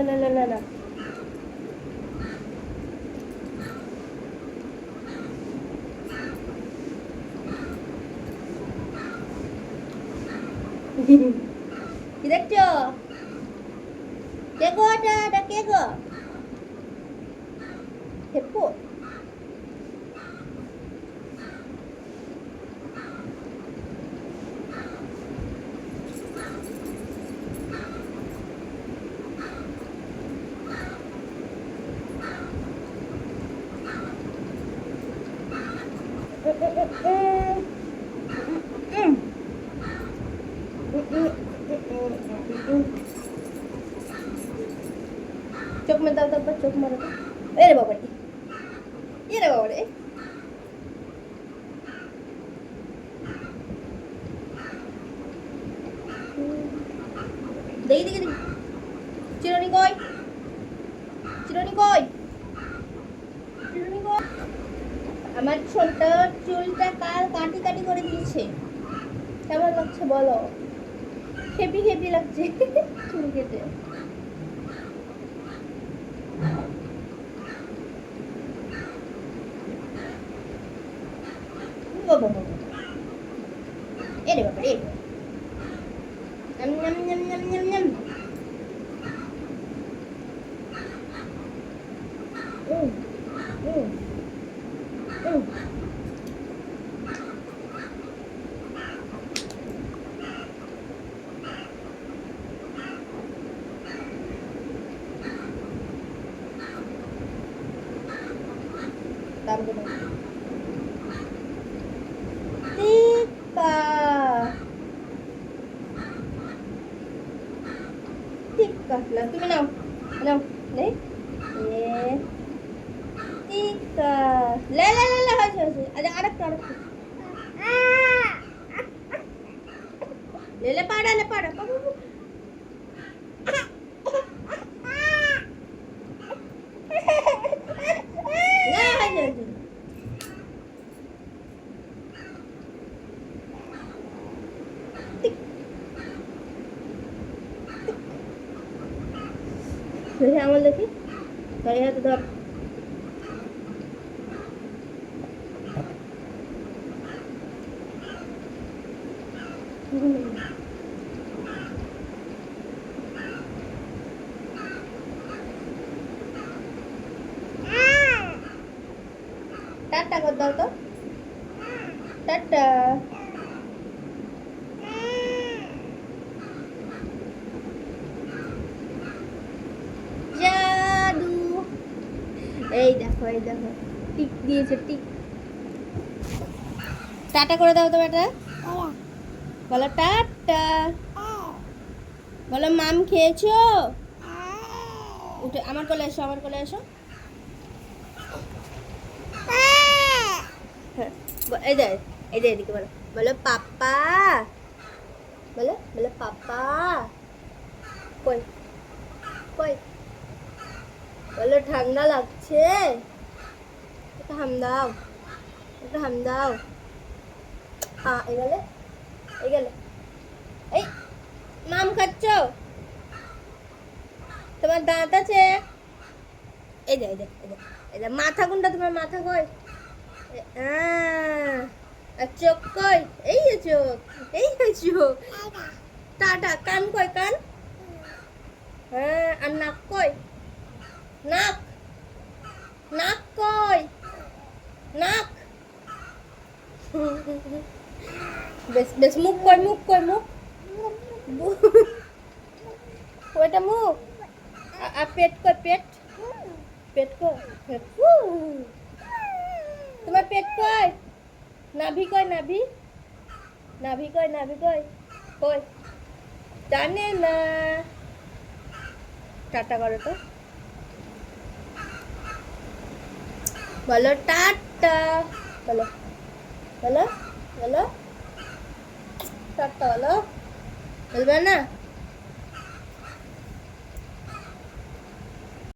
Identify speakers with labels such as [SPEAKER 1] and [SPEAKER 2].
[SPEAKER 1] না না কি দেখছো কে গো এটা এটা কে গো হেপো চোখ দাও চোখ মারো। তো এ রে বাবা এ রে বাবা রে আমার চুলটা কাল করে দিয়েছে। কেমন লাগছে বলো? হেভি হেভি লাগছে। চুল কেটে। Dia ada berapa a Nyam Nam, nam, nam, nam, nam, nam. Oh, oh, oh. Hmm, hmm, uh. Thank you. Belah tu belum. Belum. Ni. Ye. Tiga. La la la la hoje hoje. Ada ada ada. Ah. Lele pada le pada. Pa. দেখি আমার দেখি ধরে হাতে ধর। Tata কর দাও তো। Tata এই দেখো এই দেখো। টিক দিয়েছে, টিক। টাটা করে দাও তো বেটা। বলো টাটা। বলো, মাম খেয়েছো? উঠে, আমার কোলে এসো, আমার কোলে এসো। হ্যাঁ এই যে এই যে এদিকে বলো। বলো পাপা বলো বলো পাপা কই? কই? বলো ঠান্ডা লাগছে। হাম দাও হাম দাও। আ এই মাম খাচ্ছ? তোমার দাঁত আছে? এই যে এই যে এই যে এই যে, মাথা কোনটা তোমার মাথা কই? এ- আর চোখ কই? এই যে চোখ, এই যে চোখ। টাটা, কান কই, কান? হ্যাঁ আর নাক কই? নাক নাক কই? নাক। বেশ বেশ, মুখ কই মুখ কই মুখ। ওইটা মুখ। আর পেট কই পেট। পেট কই। তোমার পেট কই? নাভি কই, নাভি? নাভি কই নাভি কই? কই? জানে না। টাটা করো তো। বলো টাটা। বলো বলো বলো। টাটা বলো। বলবে না?